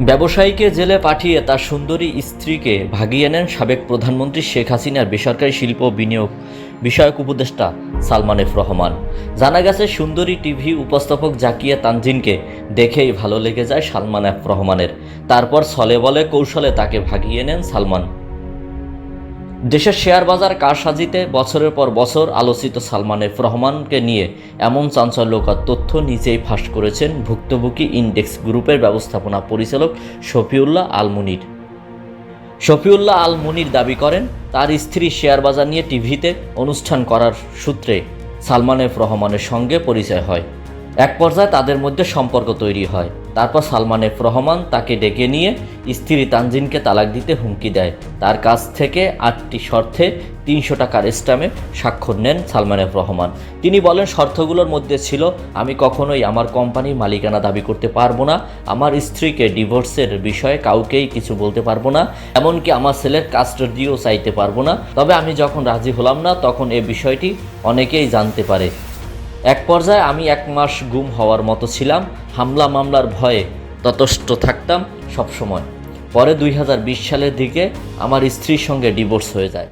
ব্যবসায়ীকে জেলে পাঠিয়ে তার সুন্দরী স্ত্রীকে ভাগিয়ে নেন সাবেক প্রধানমন্ত্রী শেখ হাসিনার বেসরকারি শিল্প বিনিয়োগ বিষয়ক উপদেষ্টা সালমান এফ রহমান। জানা গেছে, সুন্দরী টিভি উপস্থাপক জাকিয়া তানজিনকে দেখেই ভালো লেগে যায় সালমান এফ রহমানের। তারপর ছলে বলে কৌশলে তাকে ভাগিয়ে নেন সালমান। দেশের শেয়ার বাজার কারসাজিতে বছরের পর বছর আলোচিত সালমান এফ রহমানকে নিয়ে এমন চাঞ্চল্যকর তথ্য নিজেই ফাঁস করেছেন ভুক্তভোগী ইন্ডেক্স গ্রুপের ব্যবস্থাপনা পরিচালক শফিউল্লাহ আল মুনির শফিউল্লাহ আল মুনির দাবি করেন, তার স্ত্রী শেয়ার বাজার নিয়ে টিভিতে অনুষ্ঠান করার সূত্রে সালমান এফ রহমানের সঙ্গে পরিচয় হয়। এক পর্যায়ে তাদের মধ্যে সম্পর্ক তৈরি হয়। তারপর সালমান এফ রহমান তাকে ডেকে নিয়ে স্ত্রী তানজিনকে তালাক দিতে হুমকি দেয়। তার কাছ থেকে আটটি শর্তে তিনশো টাকার স্ট্যাম্পে স্বাক্ষর নেন সালমান এফ রহমান। তিনি বলেন, শর্তগুলোর মধ্যে ছিল, আমি কখনোই আমার কোম্পানির মালিকানা দাবি করতে পারব না। আমার স্ত্রীকে ডিভোর্সের বিষয়ে কাউকেই কিছু বলতে পারব না, এমনকি আমার ছেলের কাস্টাডিও চাইতে পারব না। তবে আমি যখন রাজি হলাম না, তখন এ বিষয়টি অনেকেই জানতে পারে। এক পর্যায়ে আমি এক মাস গুম হওয়ার মতো ছিলাম, হামলা মামলার ভয়ে ততষ্ট থাকতাম সবসময়। পরে দুই হাজার বিশ সালের দিকে আমার স্ত্রীর সঙ্গে ডিভোর্স হয়ে যায়।